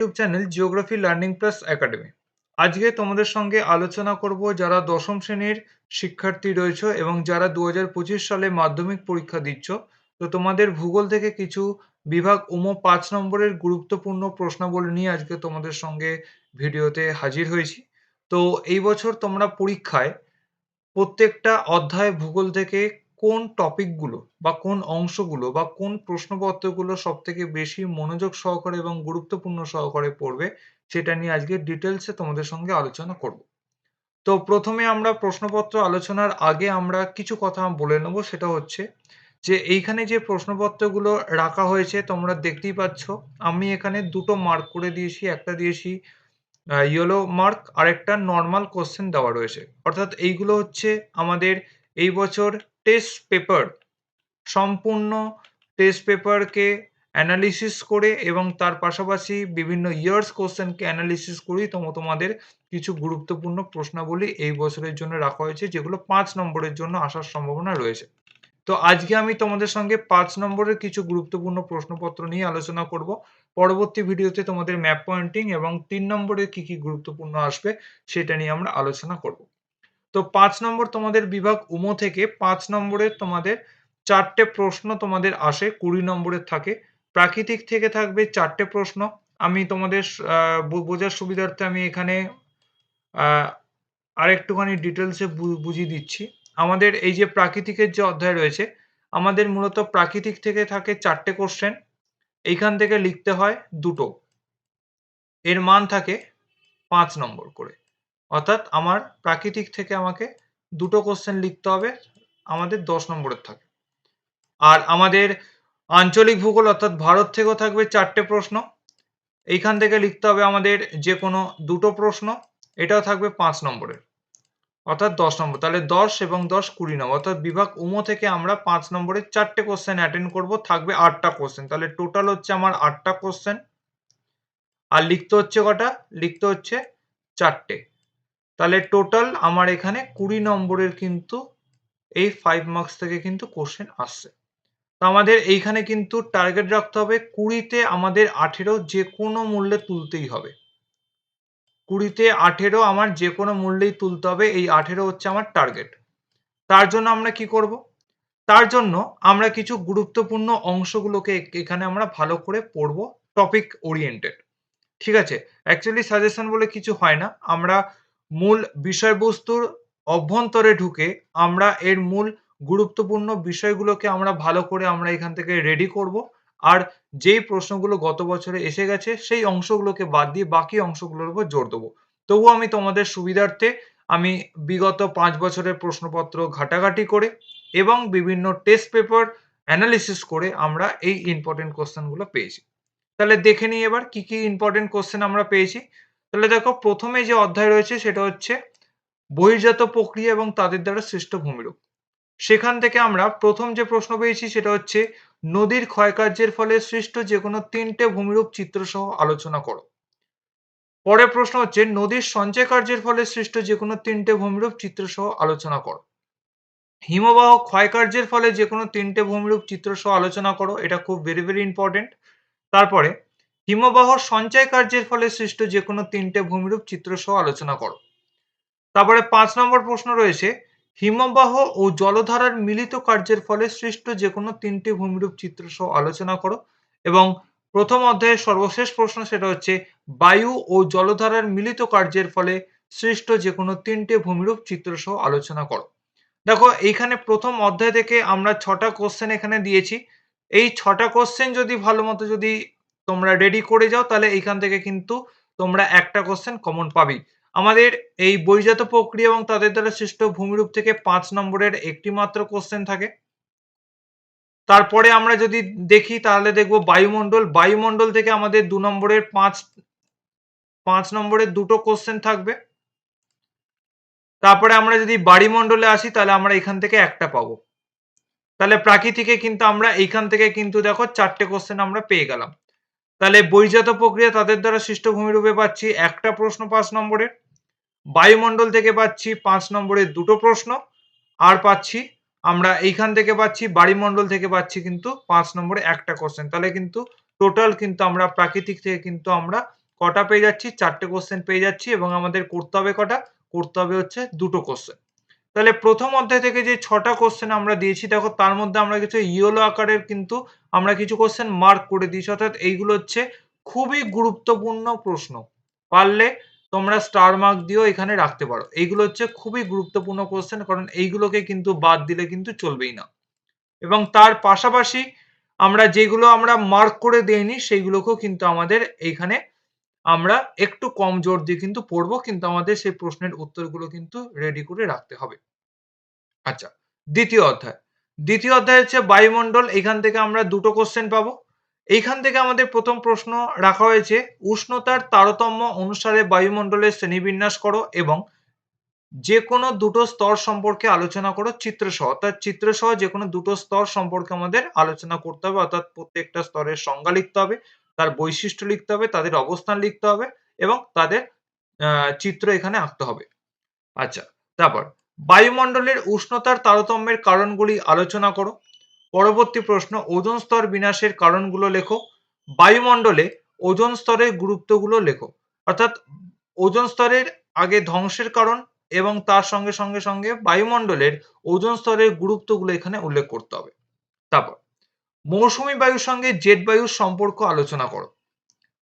YouTube channel geography learning plus academy আজকে তোমাদের সঙ্গে আলোচনা করব যারা দশম শ্রেণির শিক্ষার্থী রয়েছে এবং যারা দু হাজার পঁচিশ সালে মাধ্যমিক পরীক্ষা দিচ্ছ, তো তোমাদের ভূগোল থেকে কিছু বিভাগ উম পাঁচ নম্বরের গুরুত্বপূর্ণ প্রশ্নাবলী নিয়ে আজকে তোমাদের সঙ্গে ভিডিওতে হাজির হয়েছি। তো এই বছর তোমরা পরীক্ষায় প্রত্যেকটা অধ্যায় ভূগোল থেকে কোন টপিকগুলো বা কোন অংশগুলো বা কোন প্রশ্নপত্রগুলো সব থেকে বেশি মনোযোগ সহকারে এবং গুরুত্বপূর্ণ সহকারে পড়বে সেটা নিয়ে আজকে ডিটেলসে তোমাদের সঙ্গে আলোচনা করব। তো প্রথমে আমরা প্রশ্নপত্র আলোচনার আগে আমরা কিছু কথা বলে নেব, সেটা হচ্ছে যে এইখানে যে প্রশ্নপত্রগুলো রাখা হয়েছে তোমরা দেখতেই পাচ্ছ, আমি এখানে দুটো মার্ক করে দিয়েছি, একটা দিয়েছি ইয়েলো মার্ক আর একটা নর্মাল কোশ্চেন দেওয়া রয়েছে। অর্থাৎ এইগুলো হচ্ছে আমাদের এই বছর টেস্ট পেপার সম্পূর্ণ টেস্ট পেপারকে অ্যানালিসিস করে এবং তার পাশাপাশি বিভিন্ন ইয়ার্স কোশ্চেনকে অ্যানালিসিস করেই তোম, তোমাদের কিছু গুরুত্বপূর্ণ প্রশ্নাবলী এই বছরের জন্য রাখা হয়েছে, যেগুলো পাঁচ নম্বরের জন্য আসার সম্ভাবনা রয়েছে। তো আজকে আমি তোমাদের সঙ্গে পাঁচ নম্বরের কিছু গুরুত্বপূর্ণ প্রশ্নপত্র নিয়ে আলোচনা করব। পরবর্তী ভিডিওতে তোমাদের ম্যাপ পয়েন্টিং এবং তিন নম্বরে কি কি গুরুত্বপূর্ণ আসবে, সেটা নিয়ে আমরা আলোচনা করব। তো পাঁচ নম্বর তোমাদের বিভাগ উমো থেকে পাঁচ নম্বরের তোমাদের চারটে প্রশ্ন তোমাদের আসে, কুড়ি নম্বরের থাকে। প্রাকৃতিক থেকে থাকবে চারটে প্রশ্ন। আমি তোমাদের বোঝার সুবিধার্থে আমি এখানে আরেকটুখানি ডিটেলসে বুঝিয়ে দিচ্ছি। আমাদের এই যে প্রাকৃতিকের যে অধ্যায় রয়েছে, আমাদের মূলত প্রাকৃতিক থেকে থাকে চারটে কোশ্চেন এইখান থেকে লিখতে হয় দুটো। এর মান থাকে পাঁচ নম্বর করে। অর্থাৎ আমার প্রাকৃতিক থেকে আমাকে দুটো কোশ্চেন লিখতে হবে, আমাদের দশ নম্বরের থাকে। আর আমাদের আঞ্চলিক ভূগোল অর্থাৎ ভারত থেকেও থাকবে চারটে প্রশ্ন। এইখান থেকে লিখতে হবে আমাদের যে কোনো দুটো প্রশ্ন, এটাও থাকবে পাঁচ নম্বরের। অর্থাৎ দশ নম্বর। তাহলে দশ এবং দশ কুড়ি নম্বর। অর্থাৎ বিভাগ উমো থেকে আমরা পাঁচ নম্বরের চারটে কোশ্চেন অ্যাটেন্ড করব, থাকবে আটটা কোশ্চেন তাহলে টোটাল হচ্ছে আমার আটটা কোশ্চেন আর লিখতে হচ্ছে কটা? লিখতে হচ্ছে চারটে। তাহলে টোটাল আমার এখানে কুড়ি নম্বরের কিন্তু এই ফাইভ মার্কস থেকে কিন্তু কোশ্চেন আসছে। তো আমাদের এইখানে কিন্তু টার্গেট রাখতে হবে কুড়িতে আমাদের আঠেরো যে কোনো মূল্যে তুলতেই হবে। কুড়িতে আঠেরো আমার যে কোনো মূল্যেই তুলতে হবে, এই আঠেরো হচ্ছে আমার টার্গেট তার জন্য আমরা কি করব? তার জন্য আমরা কিছু গুরুত্বপূর্ণ অংশগুলোকে এখানে আমরা ভালো করে পড়ব টপিক ওরিয়েন্টেড ঠিক আছে? অ্যাকচুয়ালি সাজেশন বলে কিছু হয় না। আমরা মূল বিষয়বস্তুর অভ্যন্তরে ঢুকে আমরা এর মূল গুরুত্বপূর্ণ বিষয়গুলোকে আমরা ভালো করে আমরা এখান থেকে রেডি করব। আর যেই প্রশ্নগুলো গত বছরে এসে গেছে, সেই অংশগুলোকে বাদ দিয়ে বাকি অংশগুলোর উপর জোর দেবো। তবু আমি তোমাদের সুবিধার্থে আমি বিগত পাঁচ বছরের প্রশ্নপত্র ঘাটাঘাটি করে এবং বিভিন্ন টেস্ট পেপার অ্যানালিসিস করে আমরা এই ইম্পর্টেন্ট কোশ্চেনগুলো পেয়েছি। তাহলে দেখে নিই এবার কি কি ইম্পর্টেন্ট কোশ্চেন আমরা পেয়েছি। তাহলে দেখো প্রথমে যে অধ্যায় রয়েছে সেটা হচ্ছে বহির্জাত প্রক্রিয়া এবং তাদের দ্বারা সৃষ্ট ভূমিরূপ। সেখান থেকে আমরা প্রথম যে প্রশ্ন পেয়েছি সেটা হচ্ছে, নদীর ক্ষয়কার্যের ফলে সৃষ্ট যে কোনো তিনটে ভূমিরূপ চিত্র সহ আলোচনা করো। পরের প্রশ্ন হচ্ছে, নদীর সঞ্চয় কার্যের ফলে সৃষ্ট যে কোনো তিনটে ভূমিরূপ চিত্র সহ আলোচনা করো। হিমবাহ ক্ষয়কার্যের ফলে যে কোনো তিনটে ভূমিরূপ চিত্র সহ আলোচনা করো, এটা খুব ভেরি ভেরি ইম্পর্টেন্ট তারপরে হিমবাহ সঞ্চয় কার্যের ফলে সৃষ্ট যে কোনো তিনটে ভূমিরূপ চিত্র সহ আলোচনা করো। তারপরে পাঁচ নম্বর প্রশ্ন রয়েছে, হিমবাহ ও জলধারার মিলিত কার্যের ফলে সৃষ্ট যে কোনো তিনটি ভূমিরূপ চিত্র সহ আলোচনা করো। এবং প্রথম অধ্যায়ের সর্বশেষ প্রশ্ন সেটা হচ্ছে, বায়ু ও জলধারার মিলিত কার্যের ফলে সৃষ্ট যে কোনো তিনটে ভূমিরূপ চিত্র সহ আলোচনা করো। দেখো, এইখানে প্রথম অধ্যায় থেকে আমরা ছটা কোশ্চেন এখানে দিয়েছি। এই ছটা কোশ্চেন যদি ভালো মতো যদি তোমরা রেডি করে যাও, তাহলে এইখান থেকে কিন্তু তোমরা একটা কোশ্চেন কমন পাবি আমাদের এই বৈজাত প্রক্রিয়া এবং তাদের দ্বারা সৃষ্ট ভূমিরূপ থেকে পাঁচ নম্বরের একটি মাত্র কোশ্চেন থাকে। তারপরে আমরা যদি দেখি, তাহলে দেখব বায়ুমণ্ডল। বায়ুমণ্ডল থেকে আমাদের দু নম্বরের পাঁচ পাঁচ নম্বরের দুটো কোশ্চেন থাকবে। তারপরে আমরা যদি বাড়িমণ্ডলে আসি, তাহলে আমরা এখান থেকে একটা পাবো। তাহলে প্রাকৃতিকে কিন্তু আমরা এইখান থেকে কিন্তু দেখো চারটে কোশ্চেন আমরা পেয়ে গেলাম। তাহলে বৈজাত প্রক্রিয়া তাদের দ্বারা সৃষ্ট ভূমিরূপে পাচ্ছি একটা প্রশ্ন পাঁচ নম্বরের বায়ুমণ্ডল থেকে পাচ্ছি পাঁচ নম্বরের দুটো প্রশ্ন, আর পাচ্ছি, আমরা এইখান থেকে পাচ্ছি বাড়িমণ্ডল থেকে পাচ্ছি কিন্তু পাঁচ নম্বরে একটা কোশ্চেন তাহলে কিন্তু টোটাল কিন্তু আমরা, প্রাকৃতিক থেকে কিন্তু আমরা কটা পেয়ে যাচ্ছি? চারটে কোশ্চেন পেয়ে যাচ্ছি এবং আমাদের করতে হবে কটা? করতে হবে হচ্ছে দুটো কোশ্চেন তাহলে প্রথম অধ্যায় থেকে যে ছটা কোশ্চেন আমরা দিয়েছি, দেখো তার মধ্যে আমরা কিছু ইয়েলো আকারের কিন্তু আমরা কিছু কোশ্চেন মার্ক করে দিয়েছি। অর্থাৎ এইগুলো হচ্ছে খুবই গুরুত্বপূর্ণ প্রশ্ন। পারলে তোমরা স্টার মার্ক দিয়েও এখানে রাখতে পারো। এইগুলো হচ্ছে খুবই গুরুত্বপূর্ণ কোশ্চেন কারণ এইগুলোকে কিন্তু বাদ দিলে কিন্তু চলবেই না। এবং তার পাশাপাশি আমরা যেগুলো আমরা মার্ক করে দেইনি, সেইগুলোকেও কিন্তু আমাদের এইখানে আমরা একটু কম জোর দিয়ে কিন্তু পড়ব, কিন্তু আমাদের সেই প্রশ্নের উত্তরগুলো কিন্তু রেডি করে রাখতে হবে। আচ্ছা দ্বিতীয় অধ্যায়। দ্বিতীয় অধ্যায় হচ্ছে বায়ুমণ্ডল, এখান থেকে আমরা দুটো কোশ্চেন পাবো। এইখান থেকে আমাদের প্রথম প্রশ্ন রাখা হয়েছে, উষ্ণতার তারতম্য অনুসারে বায়ুমণ্ডলের শ্রেণীবিন্যাস করো এবং যে কোনো দুটো স্তর সম্পর্কে আলোচনা করো, চিত্রসহ। অর্থাৎ চিত্রসহ যে কোনো দুটো স্তর সম্পর্কে আমাদের আলোচনা করতে হবে, অর্থাৎ প্রত্যেকটা স্তরের সংজ্ঞা লিখতে হবে। তার বৈশিষ্ট্য লিখতে হবে, তাদের অবস্থান লিখতে হবে এবং তাদের চিত্র এখানে আঁকতে হবে। আচ্ছা তারপর বায়ুমণ্ডলের উষ্ণতার তারতম্যের কারণগুলি আলোচনা করো। পরবর্তী প্রশ্ন, ওজন স্তর বিনাশের কারণগুলো লেখো। বায়ুমণ্ডলে ওজন স্তরের গুরুত্বগুলো লেখো। অর্থাৎ ওজন স্তরের আগে ধ্বংসের কারণ এবং তার সঙ্গে সঙ্গে সঙ্গে বায়ুমণ্ডলের ওজন স্তরের গুরুত্বগুলো এখানে উল্লেখ করতে হবে। তারপর মৌসুমী বায়ুর সঙ্গে জেট বায়ুর সম্পর্ক আলোচনা করো।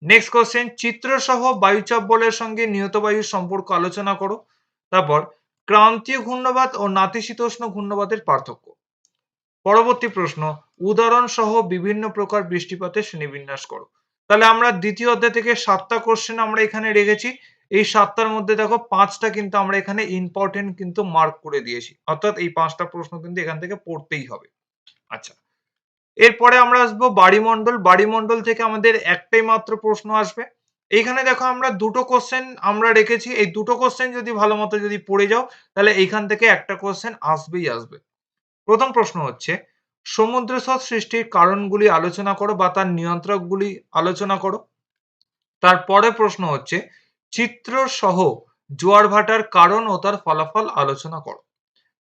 নেক্সট কোশ্চেন চিত্র সহ বায়ুচাপ বলের সঙ্গে নিহত বায়ুর সম্পর্ক আলোচনা করো। তারপর, ক্রান্তীয় ঘূর্ণবাদ ও নাতিশীতোষ্ণ ঘূর্ণবাদের পার্থক্য। পরবর্তী প্রশ্ন, উদাহরণ সহ বিভিন্ন প্রকার বৃষ্টিপাতের শ্রেণীবিন্যাস করো। তাহলে আমরা দ্বিতীয় অধ্যায় থেকে সাতটা কোশ্চেন আমরা এখানে রেখেছি। এই সাতটার মধ্যে দেখো, পাঁচটা কিন্তু আমরা এখানে ইম্পর্টেন্ট কিন্তু মার্ক করে দিয়েছি। অর্থাৎ এই পাঁচটা প্রশ্ন কিন্তু এখান থেকে পড়তেই হবে। আচ্ছা এরপরে আমরা আসব বাড়িমণ্ডল। বাড়িমণ্ডল থেকে আমাদের একটাই মাত্র প্রশ্ন আসবে। এইখানে দেখো আমরা দুটো কোশ্চেন আমরা রেখেছি। এই দুটো কোশ্চেন যদি ভালো মতো যদি পড়ে যাও, তাহলে এইখান থেকে একটা কোশ্চেন আসবেই আসবে। প্রথম প্রশ্ন হচ্ছে, সমুদ্র স্রোত সৃষ্টির কারণগুলি আলোচনা করো বা তার নিয়ন্ত্রকগুলি আলোচনা করো। তারপরে প্রশ্ন হচ্ছে চিত্র সহ জোয়ার ভাটার কারণ ও তার ফলাফল আলোচনা করো।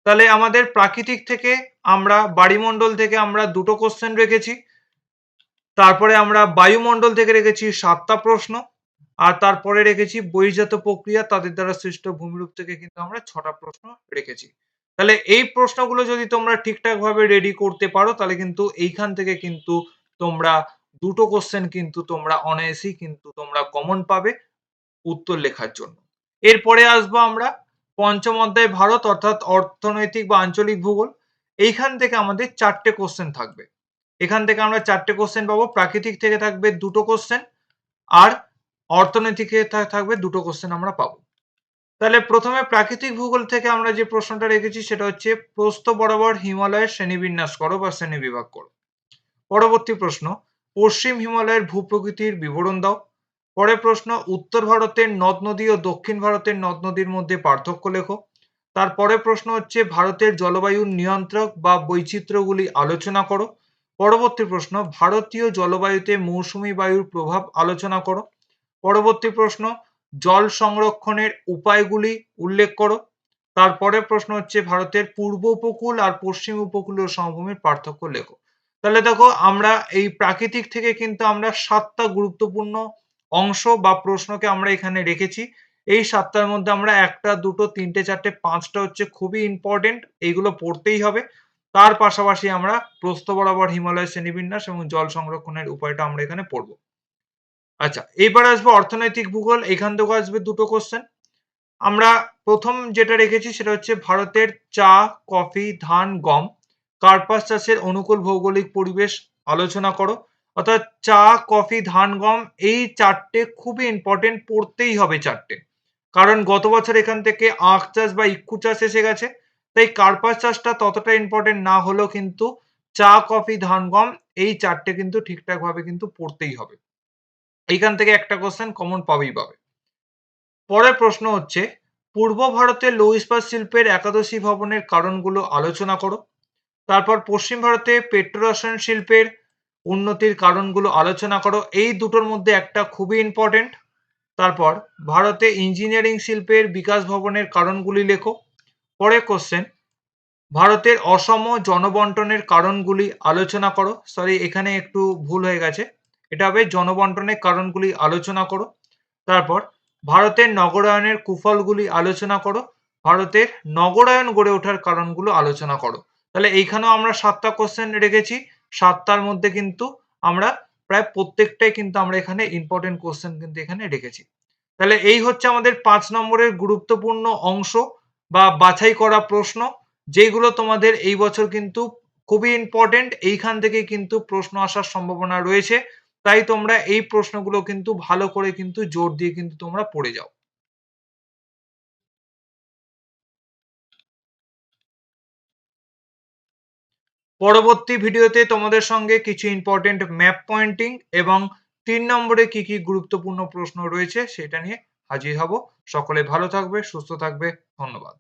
তাহলে আমাদের প্রাকৃতিক থেকে আমরা বাড়িমণ্ডল থেকে আমরা দুটো কোশ্চেন রেখেছি। তারপরে আমরা বায়ুমণ্ডল থেকে রেখেছি সাতটা প্রশ্ন, আর তারপরে রেখেছি বহির্জাত প্রক্রিয়া, তাদের দ্বারা সৃষ্ট ভূমিরূপ থেকে কিন্তু আমরা ছটা প্রশ্ন রেখেছি। তাহলে এই প্রশ্নগুলো যদি তোমরা ঠিকঠাক ভাবে রেডি করতে পারো, তাহলে কিন্তু এইখান থেকে কিন্তু তোমরা দুটো কোশ্চেন কিন্তু তোমরা অনায়াসেই কিন্তু তোমরা কমন পাবে উত্তর লেখার জন্য। এরপরে আসব আমরা পঞ্চম অধ্যায় ভারত অর্থাৎ অর্থনৈতিক বা আঞ্চলিক ভূগোল, এইখান থেকে আমাদের চারটে কোশ্চেন থাকবে। এখান থেকে আমরা চারটে কোশ্চেন পাবো, প্রাকৃতিক থেকে থাকবে দুটো কোশ্চেন আর অর্থনৈতিক থাকবে দুটো কোশ্চেন আমরা পাবো। তাহলে প্রথমে প্রাকৃতিক ভূগোল থেকে আমরা যে প্রশ্নটা রেখেছি, সেটা হচ্ছে প্রস্থ বরাবর হিমালয়ের শ্রেণীবিন্যাস করো বা শ্রেণি বিভাগ করো। পরবর্তী প্রশ্ন, পশ্চিম হিমালয়ের ভূপ্রকৃতির বিবরণ দাও। পরের প্রশ্ন, উত্তর ভারতের নদ নদী ও দক্ষিণ ভারতের নদ নদীর মধ্যে পার্থক্য লেখো। তারপরে প্রশ্ন হচ্ছে, ভারতের জলবায়ুর নিয়ন্ত্রক বা বৈচিত্র্যগুলি আলোচনা করো। পরবর্তী প্রশ্ন, ভারতীয় জলবায়ুতে মৌসুমী বায়ুর প্রভাব আলোচনা করো। পরবর্তী প্রশ্ন, জল সংরক্ষণের উপায়গুলি উল্লেখ করো। তারপরে প্রশ্ন হচ্ছে, ভারতের পূর্ব উপকূল আর পশ্চিম উপকূল ও সমভূমির পার্থক্য লেখো। তাহলে দেখো, আমরা এই প্রাকৃতিক থেকে কিন্তু আমরা সাতটা গুরুত্বপূর্ণ অংশ বা প্রশ্নকে আমরা এখানে রেখেছি। এই সাতটার মধ্যে আমরা একটা, দুটো, তিনটে, চারটে, পাঁচটা হচ্ছে খুবই ইম্পর্টেন্ট এইগুলো পড়তেই হবে। তার পাশাপাশি আমরা প্রস্থ বরাবর হিমালয় শ্রেণীবিন্যাস এবং জল সংরক্ষণের উপায়টা আমরা এখানে পড়ব। আচ্ছা এবার আসব অর্থনৈতিক ভূগোল, এখান থেকে আসবে দুটো কোশ্চেন আমরা প্রথম যেটা রেখেছি সেটা হচ্ছে ভারতের চা, কফি, ধান, গম, কার্পাস চাষের অনুকূল ভৌগোলিক পরিবেশ আলোচনা করো। অর্থাৎ চা, কফি, ধান, গম এই চারটে খুবই ইম্পর্টেন্ট পড়তেই হবে চারটে। কারণ গত বছর এখান থেকে আখ চাষ বা ইক্ষু চাষ এসে গেছে, তাই কার্পাস চাষটা ততটা ইম্পর্টেন্ট না হলেও কিন্তু চা, কফি, ধান, গম এই চারটে কিন্তু ঠিকঠাক ভাবে কিন্তু পড়তেই হবে। এইখান থেকে একটা কোশ্চেন কমন পাবেই পাবে। পরের প্রশ্ন হচ্ছে, পূর্ব ভারতের লৌহ ইস্পাত শিল্পের একাদশী ভবনের কারণগুলো আলোচনা করো। তারপর পশ্চিম ভারতে পেট্রোরসায়ন শিল্পের উন্নতির কারণগুলো আলোচনা করো। এই দুটোর মধ্যে একটা খুবই ইম্পর্টেন্ট তারপর, ভারতে ইঞ্জিনিয়ারিং শিল্পের বিকাশ ভবনের কারণগুলি লেখো। পরে কোশ্চেন ভারতের অসম জনবন্টনের কারণগুলি আলোচনা করো। সরি এখানে একটু ভুল হয়ে গেছে। এটা হবে জনবন্টনের কারণগুলি আলোচনা করো। তারপর, ভারতের নগরায়নের কুফলগুলি আলোচনা করো। ভারতের নগরায়ন গড়ে ওঠার কারণগুলো আলোচনা করো। তাহলে এইখানেও আমরা সাতটা কোশ্চেন রেখেছি। সাতটার মধ্যে কিন্তু আমরা প্রায় প্রত্যেকটাই কিন্তু আমরা এখানে ইম্পর্টেন্ট কোশ্চেন কিন্তু এখানে রেখেছি। তাহলে এই হচ্ছে আমাদের পাঁচ নম্বরের গুরুত্বপূর্ণ অংশ বা বাছাই করা প্রশ্ন, যেগুলো তোমাদের এই বছর কিন্তু খুবই ইম্পর্টেন্ট এইখান থেকে কিন্তু প্রশ্ন আসার সম্ভাবনা রয়েছে। তাই তোমরা এই প্রশ্নগুলো কিন্তু ভালো করে কিন্তু জোর দিয়ে কিন্তু তোমরা পড়ে যাও। পরবর্তী ভিডিওতে তোমাদের সঙ্গে কিছু ইম্পর্টেন্ট ম্যাপ পয়েন্টিং এবং তিন নম্বরে কি কি গুরুত্বপূর্ণ প্রশ্ন রয়েছে সেটা নিয়ে হাজির হব। সকলে ভালো থাকবে, সুস্থ থাকবে। ধন্যবাদ।